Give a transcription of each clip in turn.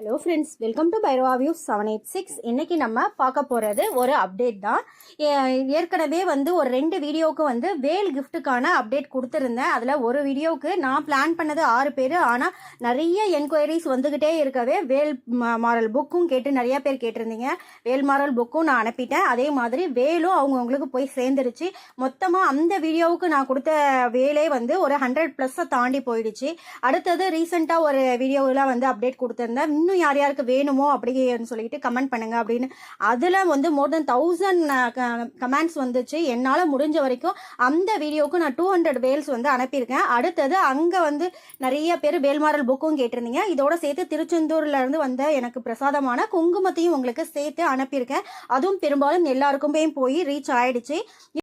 Hello friends welcome to Bhairava view seven eight six இன்றைக்கி நம்ம பார்க்க போகிறது ஒரு அப்டேட் தான். ஏ- ஏற்கனவே வந்து ஒரு ரெண்டு வீடியோவுக்கு வந்து வேல் கிஃப்ட்டுக்கான அப்டேட் கொடுத்துருந்தேன். அதில் ஒரு வீடியோவுக்கு நான் பிளான் பண்ணது ஆறு பேர். ஆனால் நிறைய என்கொயரிஸ் வந்துக்கிட்டே இருக்கவே வேல் மாரல் புக்கும் கேட்டு நிறைய பேர் கேட்டிருந்தீங்க. வேல் மாரல் புக்கும் நான் அனுப்பிட்டேன். அதே மாதிரி வேலும் அவங்கவுங்களுக்கு போய் சேர்ந்துருச்சு. மொத்தமாக அந்த வீடியோவுக்கு நான் கொடுத்த வேலே வந்து ஒரு ஹண்ட்ரட் ப்ளஸ்ஸை தாண்டி போயிடுச்சு. அடுத்தது ரீசெண்டாக ஒரு வீடியோவில் வந்து அப்டேட் கொடுத்துருந்தேன். இன்னும் யார் யாருக்கு வேணுமோ அப்படின்னு சொல்லிட்டு கமெண்ட் பண்ணுங்க அப்படின்னு. அதில் வந்து மோர் தென் தௌசண்ட் கமெண்ட்ஸ் வந்துச்சு. என்னால் முடிஞ்ச வரைக்கும் அந்த வீடியோவுக்கு நான் டூ ஹண்ட்ரட் வேல்ஸ் வந்து அனுப்பியிருக்கேன். அடுத்தது அங்கே வந்து நிறைய பேர் வேல்மாரல் புக்கும் கேட்டிருந்தீங்க. இதோட சேர்த்து திருச்செந்தூர்ல இருந்து வந்த எனக்கு பிரசாதமான குங்குமத்தையும் உங்களுக்கு சேர்த்து அனுப்பியிருக்கேன். அதுவும் பெரும்பாலும் எல்லாருக்குமே போய் ரீச் ஆயிடுச்சு.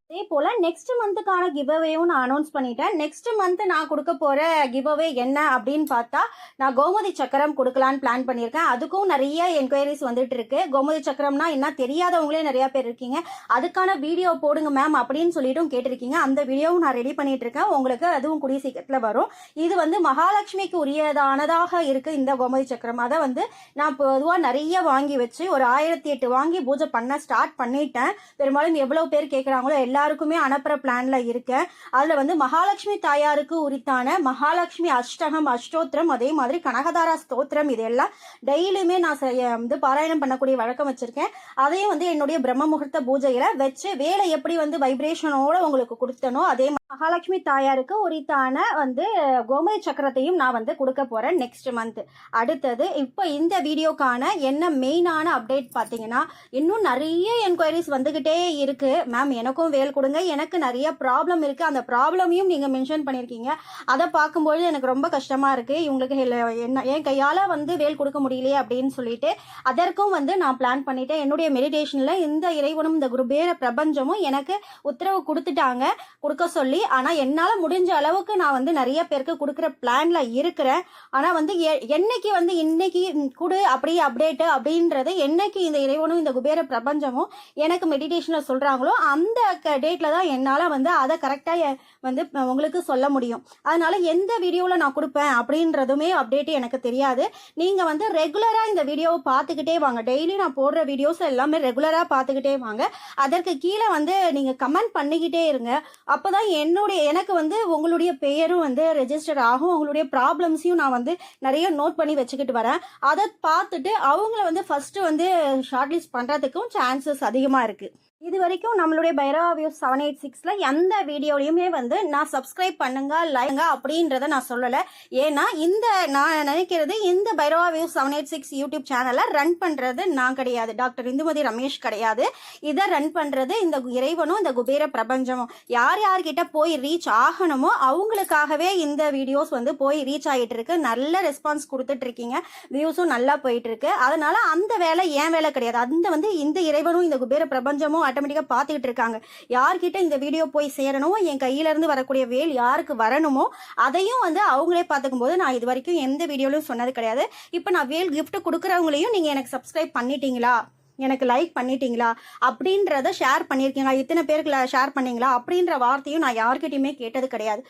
அதே போல நெக்ஸ்ட் மந்த்துக்கான கிவ்அவேயும் நான் அனௌன்ஸ் பண்ணிட்டேன். நெக்ஸ்ட் மந்த் நான் கொடுக்க போற கிவ்அவே என்ன அப்படின்னு பார்த்தா நான் கோமதி சக்கரம் கொடுக்கலான்னு பிளான் பண்ணியிருக்கேன். அதுக்கும் நிறைய என்கொயரிஸ் வந்துட்டு இருக்கு. கோமதி சக்கரம்னா என்ன தெரியாதவங்களே நிறைய பேர் இருக்கீங்க. அதுக்கான வீடியோ போடுங்க மேம் அப்படின்னு சொல்லிட்டும் கேட்டிருக்கீங்க. அந்த வீடியோவும் நான் ரெடி பண்ணிட்டு இருக்கேன் உங்களுக்கு அதுவும் கூடிய சீக்கிரத்தில் வரும். இது வந்து மகாலட்சுமிக்கு உரியதானதாக இருக்கு இந்த கோமதி சக்கரம். அதை வந்து நான் பொதுவாக நிறைய வாங்கி வச்சு ஒரு ஆயிரத்தி எட்டு வாங்கி பூஜை பண்ண ஸ்டார்ட் பண்ணிட்டேன். பெரும்பாலும் எவ்வளவு பேர் கேட்குறாங்களோ எல்லாருக்குமே அனுப்புற பிளான்ல இருக்கேன் அதில் வந்து மகாலட்சுமி தாயாருக்கு உரித்தான மகாலட்சுமி அஷ்டகம் அஷ்டோத்திரம் அதே மாதிரி கனகதாரா ஸ்தோத்திரம் இதெல்லாம் டெய்லியுமே நான் செய்ய- வந்து பாராயணம் பண்ணக்கூடிய வழக்கம் வச்சிருக்கேன். அதையும் வந்து என்னுடைய பிரம்ம முகூர்த்த பூஜையில் வச்சு வேலை எப்படி வந்து வைப்ரேஷனோட உங்களுக்கு கொடுத்தனோ அதே மாதிரி மகாலட்சுமி தாயாருக்கு உரித்தான வந்து கோமதி சக்கரத்தையும் நான் வந்து கொடுக்க போகிறேன் நெக்ஸ்ட் மந்த் அடுத்தது இப்போ இந்த வீடியோக்கான என்ன மெயினான அப்டேட் பார்த்தீங்கன்னா இன்னும் நிறைய என்கொயரிஸ் வந்துக்கிட்டே இருக்குது மேம் எனக்கும் வேல் கொடுங்க. எனக்கு நிறைய ப்ராப்ளம் இருக்குது அந்த ப்ராப்ளமையும் நீங்கள் மென்ஷன் பண்ணியிருக்கீங்க அதை பார்க்கும்போது எனக்கு ரொம்ப கஷ்டமாக இருக்குது இவங்களுக்கு என்ன என் கையால் வந்து வேல் கொடுக்க முடியலையே அப்படின்னு சொல்லிட்டு அதற்கும் வந்து நான் பிளான் பண்ணிட்டேன். என்னுடைய மெடிடேஷனில் இந்த இறைவனும் இந்த குருபேர பிரபஞ்சமும் எனக்கு உத்தரவு கொடுத்துட்டாங்க. கொடுக்க சொல்லி ஆனால் என்னால் முடிஞ்ச அளவுக்கு நான் வந்து நிறைய பேருக்கு கொடுக்குற பிளானில் இருக்கிறேன். ஆனால் வந்து எ- என்னைக்கு வந்து இன்னைக்கு கொடு அப்படி அப்டேட்டு அப்படின்றது என்னைக்கு இந்த இறைவனும் இந்த குபேர பிரபஞ்சமும் எனக்கு மெடிடேஷனில் சொல்கிறாங்களோ அந்த டேட்டில் தான் என்னால் வந்து அதை கரெக்டாக வந்து உங்களுக்கு சொல்ல முடியும். அதனால் எந்த வீடியோவில் நான் கொடுப்பேன் அப்படின்றதுமே அப்டேட்டு எனக்கு தெரியாது. நீங்கள் வந்து ரெகுலராக இந்த வீடியோவை பார்த்துக்கிட்டே வாங்க. டெய்லி நான் போடுற வீடியோஸ் எல்லாமே ரெகுலராக பார்த்துக்கிட்டே வாங்க. அதற்கு கீழே வந்து நீங்கள் கமெண்ட் பண்ணிக்கிட்டே இருங்க. அப்போ தான் என்னுடைய எனக்கு வந்து உங்களுடைய பெயரும் வந்து ரெஜிஸ்டர் ஆகும். உங்களுடைய ப்ராப்ளம்ஸையும் நான் வந்து நிறைய நோட் பண்ணி வச்சுக்கிட்டு வரேன். அதை பார்த்துட்டு அவங்கள வந்து ஃபஸ்ட்டு வந்து ஷார்ட்லிஸ்ட் பண்ணுறதுக்கும் சான்சஸ் அதிகமாக இருக்குது இது வரைக்கும் நம்மளுடைய பைரவா வியூ செவன் எயிட் சிக்ஸில் எந்த வீடியோலையுமே வந்து நான் சப்ஸ்கிரைப் பண்ணுங்க லைங்க அப்படின்றத நான் சொல்லலை. ஏன்னா இந்த நான் நினைக்கிறது இந்த Bhairava view seven eight six YouTube சேனலை ரன் பண்ணுறது நான் கிடையாது. டாக்டர் இந்துமதி ரமேஷ் கிடையாது. இதை ரன் பண்ணுறது இந்த இறைவனும் இந்த குபேர பிரபஞ்சமும். யார் யார்கிட்ட போய் ரீச் ஆகணுமோ அவங்களுக்காகவே இந்த வீடியோஸ் வந்து போய் ரீச் ஆகிட்டு இருக்கு. நல்ல ரெஸ்பான்ஸ் கொடுத்துட்டு இருக்கீங்க வியூஸும் நல்லா போயிட்டு இருக்கு. அதனால அந்த வேலை ஏன் வேலை கிடையாது. அந்த வந்து இந்த இறைவனும் இந்த குபேர பிரபஞ்சமும் ஆட்டோமேட்டிக்காக பார்த்துக்கிட்டு இருக்காங்க. யார்கிட்ட இந்த வீடியோ போய் சேரணுமோ என் கையிலேருந்து வரக்கூடிய வேல் யாருக்கு வரணுமோ அதையும் வந்து அவங்களே பார்த்துக்கும் போது நான் இது வரைக்கும் எந்த வீடியோலையும் சொன்னது கிடையாது. இப்போ நான் வேல் கிஃப்ட் கொடுக்குறவங்களையும் நீங்கள் எனக்கு சப்ஸ்கிரைப் பண்ணிட்டீங்களா? எனக்கு லைக் பண்ணிட்டீங்களா? அப்படின்றத ஷேர் பண்ணியிருக்கீங்களா இத்தனை பேருக்கு ஷேர் பண்ணீங்களா? அப்படின்ற வார்த்தையும் நான் யார்கிட்டையுமே கேட்டது கிடையாது.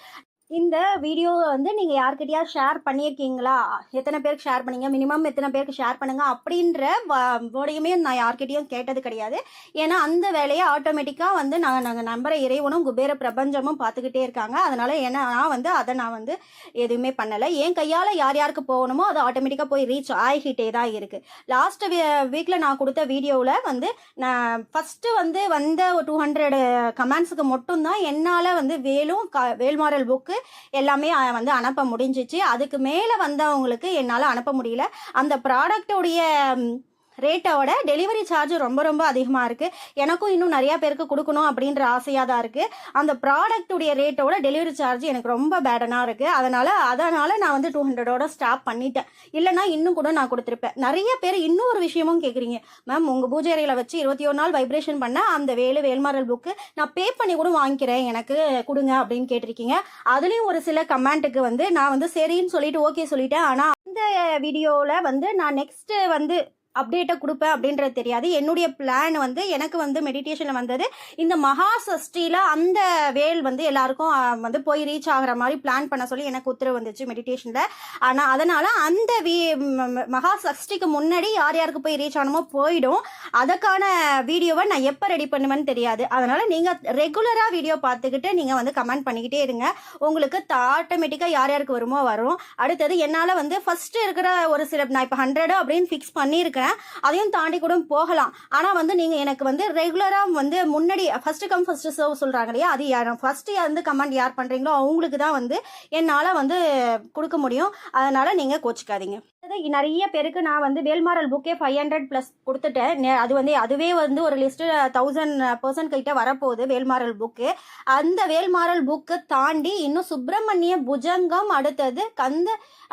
இந்த வீடியோவை வந்து நீங்கள் யார்கிட்டயா ஷேர் பண்ணியிருக்கீங்களா? எத்தனை பேருக்கு ஷேர் பண்ணீங்க? மினிமம் எத்தனை பேருக்கு ஷேர் பண்ணுங்க? அப்படின்ற வேர்டையுமே நான் யார்கிட்டயும் கேட்டது கிடையாது. ஏன்னா அந்த வேலையை ஆட்டோமேட்டிக்காக வந்து நாங்கள் நாங்கள் நம்புற இறைவனும் குபேர பிரபஞ்சமும் பார்த்துக்கிட்டே இருக்காங்க. அதனால் ஏன்னா நான் வந்து அதை நான் வந்து எதுவுமே பண்ணலை. என் கையால் யார் யாருக்கு போகணுமோ அது ஆட்டோமேட்டிக்காக போய் ரீச் ஆகிக்கிட்டே தான் இருக்குது லாஸ்ட் வீக்கில் நான் கொடுத்த வீடியோவில் வந்து நான் ஃபஸ்ட்டு வந்து வந்த ஒரு டூ ஹண்ட்ரட் கமெண்ட்ஸுக்கு மட்டும்தான் என்னால் வந்து வேலும் க வேல்மாரல் புக்கு எல்லாமே வந்து அனுப்ப முடிஞ்சிச்சு. அதுக்கு மேலே வந்தவங்களுக்கு என்னால் அனுப்ப முடியல. அந்த ப்ராடக்டோடைய ரேட்டோட டெலிவரி சார்ஜ் ரொம்ப ரொம்ப அதிகமாக இருக்குது எனக்கும் இன்னும் நிறையா பேருக்கு கொடுக்கணும் அப்படின்ற ஆசையாக தான் இருக்குது அந்த ப்ராடக்ட்டுடைய ரேட்டோட டெலிவரி சார்ஜ் எனக்கு ரொம்ப பேடனாக இருக்குது அதனால் அதனால் நான் வந்து டூ ஹண்ட்ரடோட ஸ்டாப் பண்ணிட்டேன். இல்லைனா இன்னும் கூட நான் கொடுத்துருப்பேன். நிறைய பேர் இன்னொரு விஷயமும் கேட்குறீங்க மேம் உங்கள் பூஜை அறையில் வச்சு இருபத்தி ஒரு நாள் வைப்ரேஷன் பண்ண அந்த வேலு வேல்மாரல் புக்கு நான் பே பண்ணி கூட வாங்கிக்கிறேன். எனக்கு கொடுங்க அப்படின்னு கேட்டிருக்கீங்க. அதுலேயும் ஒரு சில கமெண்ட்டுக்கு வந்து நான் வந்து சரின்னு சொல்லிட்டு ஓகே சொல்லிட்டேன். ஆனால் இந்த வீடியோவில் வந்து நான் நெக்ஸ்ட்டு வந்து அப்டேட்டை கொடுப்பேன் அப்படின்றது தெரியாது. என்னுடைய பிளான் வந்து எனக்கு வந்து மெடிடேஷனில் வந்தது. இந்த மகா சஷ்டியில் அந்த வேல் வந்து எல்லாருக்கும் வந்து போய் ரீச் ஆகுற மாதிரி பிளான் பண்ண சொல்லி எனக்கு உத்தரவு வந்துச்சு மெடிடேஷனில் ஆனால் அதனால் அந்த வீ மகா சஷ்டிக்கு முன்னாடி யார் யாருக்கு போய் ரீச் ஆகணுமோ போயிடும். அதுக்கான வீடியோவை நான் எப்போ ரெடி பண்ணுவேன்னு தெரியாது. அதனால் நீங்கள் ரெகுலராக வீடியோ பார்த்துக்கிட்டு நீங்கள் வந்து கமெண்ட் பண்ணிக்கிட்டே இருங்க. உங்களுக்கு ஆட்டோமேட்டிக்காக யார் யாருக்கு வருமோ வரும். அடுத்தது என்னால் வந்து ஃபஸ்ட்டு இருக்கிற ஒரு சில நான் இப்போ ஹண்ட்ரடு அப்படின்னு ஃபிக்ஸ் பண்ணியிருக்கேன். பண்ணியிருக்கிறேன் அதையும் தாண்டி கூட போகலாம். ஆனால் வந்து நீங்கள் எனக்கு வந்து ரெகுலராக வந்து முன்னாடி ஃபஸ்ட்டு கம் ஃபஸ்ட்டு சர்வ் சொல்கிறாங்க இல்லையா? அது யார்? ஃபஸ்ட்டு வந்து கமெண்ட் யார் பண்ணுறீங்களோ அவங்களுக்கு தான் வந்து என்னால் வந்து கொடுக்க முடியும். அதனால் நீங்கள் கோச்சிக்காதீங்க. வந்து நிறைய பேருக்கு நான் வந்து வேல்மாரல் புக்கே ஃபைவ் ஹண்ட்ரட் ப்ளஸ் கொடுத்துட்டேன். அது வந்து அதுவே வந்து ஒரு லிஸ்ட்டு தௌசண்ட் பர்சன்ட் கிட்ட வரப்போகுது வேல்மாரல் புக்கு அந்த வேல்மாரல் புக்கு தாண்டி இன்னும் சுப்பிரமணிய புஜங்கம் அடுத்தது கந்த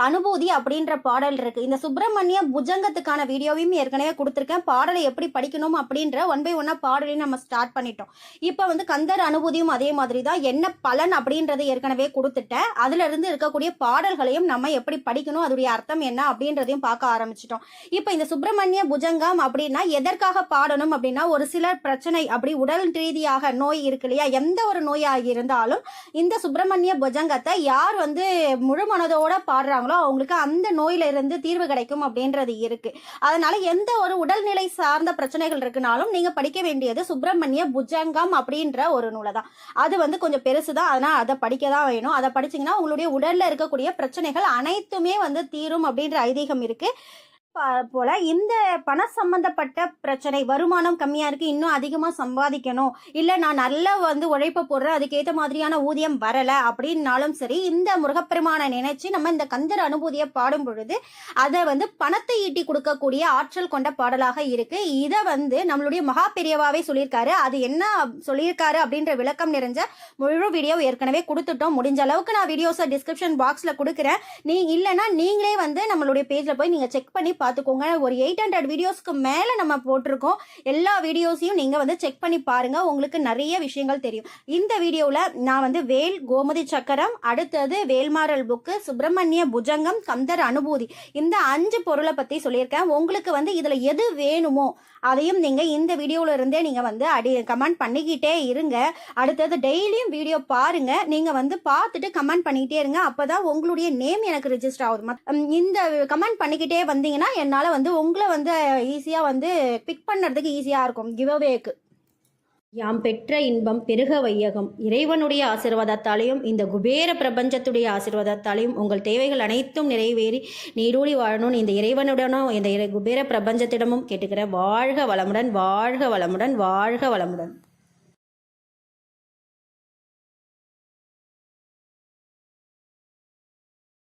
அனுபூதி அப்படின்ற பாடல் இருக்கு. இந்த சுப்பிரமணிய புஜங்கத்துக்கான வீடியோவையும் ஏற்கனவே கொடுத்துருக்கேன். பாடலை எப்படி படிக்கணும் அப்படின்ற ஒன் பை ஒன்னா பாடலையும் நம்ம ஸ்டார்ட் பண்ணிட்டோம். இப்போ வந்து கந்தர் அனுபூதியும் அதே மாதிரி தான் என்ன பலன் அப்படின்றத ஏற்கனவே கொடுத்துட்டேன். அதுல இருந்து இருக்கக்கூடிய பாடல்களையும் நம்ம எப்படி படிக்கணும்? அதோடைய அர்த்தம் என்ன அப்படின்னு அப்படின்றதையும் பார்க்க ஆரம்பிச்சிட்டோம். இப்போ இந்த சுப்பிரமணிய புஜங்கம் அப்படின்னா எதற்காக பாடணும் அப்படின்னா ஒரு சில பிரச்சனை அப்படி உடல் ரீதியாக நோய் இருக்கு இல்லையா? எந்த ஒரு நோயாக இருந்தாலும் இந்த சுப்பிரமணிய புஜங்கத்தை யார் வந்து முழு மனதோட பாடுறாங்களோ அவங்களுக்கு அந்த நோயில இருந்து தீர்வு கிடைக்கும் அப்படின்றது இருக்கு. அதனால எந்த ஒரு உடல்நிலை சார்ந்த பிரச்சனைகள் இருக்குனாலும் நீங்க படிக்க வேண்டியது சுப்பிரமணிய புஜங்கம் அப்படின்ற ஒரு நூலை தான் அது வந்து கொஞ்சம் பெருசு தான் அதனால் அதை படிக்க தான் வேணும். அதை படிச்சீங்கன்னா உங்களுடைய உடல்ல இருக்கக்கூடிய பிரச்சனைகள் அனைத்துமே வந்து தீரும் அப்படின்ற ஐதீகம் இருக்கு. இருக்குது போல இந்த பண சம்பந்தப்பட்ட பிரச்சனை வருமானம் கம்மியா இருக்கு இன்னும் அதிகமா சம்பாதிக்கணும் இல்ல நான் நல்லா வந்து உழைப்ப போடுறேன் அதுக்கேற்ற மாதிரியான ஊதியம் வரல அப்படின்னாலும் சரி இந்த முருகப்பெருமானை நினைச்சு நம்ம இந்த கந்தர் அனுபூதியை பாடும் பொழுது அதை வந்து பணத்தை ஈட்டி கொடுக்கக்கூடிய ஆற்றல் கொண்ட பாடலாக இருக்கு. இதை வந்து நம்மளுடைய மகா பெரியவாவே சொல்லியிருக்காரு. அது என்ன சொல்லியிருக்காரு அப்படின்ற விளக்கம் நிறைஞ்ச முழு வீடியோ ஏற்கனவே கொடுத்துட்டோம். முடிஞ்ச அளவுக்கு நான் வீடியோஸை டிஸ்கிரிப்ஷன் பாக்ஸில் கொடுக்குறேன். நீ இல்லைன்னா நீங்களே வந்து நம்மளுடைய பேஜில் போய் நீங்கள் செக் பண்ணி பார்த்துக்கோங்க ஒரு எயிட் ஹண்ட்ரட் வீடியோஸ்க்கு மேலே நம்ம போட்டிருக்கோம். எல்லா வீடியோஸையும் நீங்கள் வந்து செக் பண்ணி பாருங்கள் உங்களுக்கு நிறைய விஷயங்கள் தெரியும். இந்த வீடியோவில் நான் வந்து வேல் கோமதி சக்கரம் அடுத்தது வேல்மாறல் புக்கு சுப்பிரமணிய புஜங்கம் கந்தர் அனுபூதி இந்த அஞ்சு பொருளை பற்றி சொல்லியிருக்கேன். உங்களுக்கு வந்து இதில் எது வேணுமோ அதையும் நீங்கள் இந்த வீடியோவில் இருந்தே நீங்கள் வந்து அடி கமெண்ட் பண்ணிக்கிட்டே இருங்க. அடுத்தது டெய்லியும் வீடியோ பாருங்கள் நீங்கள் வந்து பார்த்துட்டு கமெண்ட் பண்ணிக்கிட்டே இருங்க. அப்போ தான் உங்களுடைய நேம் எனக்கு ரெஜிஸ்டர் ஆகுது. மத்- இந்த கமெண்ட் பண்ணிக்கிட்டே வந்தீங்கன்னா என்னால் வந்து உங்களை வந்து ஈஸியாக வந்து பிக் பண்ணுறதுக்கு ஈஸியாக இருக்கும். கிவ்அவேக்கு யாம் பெற்ற இன்பம் பெருக வையகம். இறைவனுடைய ஆசீர்வாதத்தாலையும் இந்த குபேர பிரபஞ்சத்துடைய ஆசீர்வாதத்தாலையும் உங்கள் தேவைகள் அனைத்தும் நிறைவேறி நீரூடி வாழணும்னு இந்த இறைவனுடனும் இந்த குபேர பிரபஞ்சத்திடமும் கேட்டுக்கிறேன் வாழ்க வளமுடன் வாழ்க வளமுடன் வாழ்க வளமுடன்.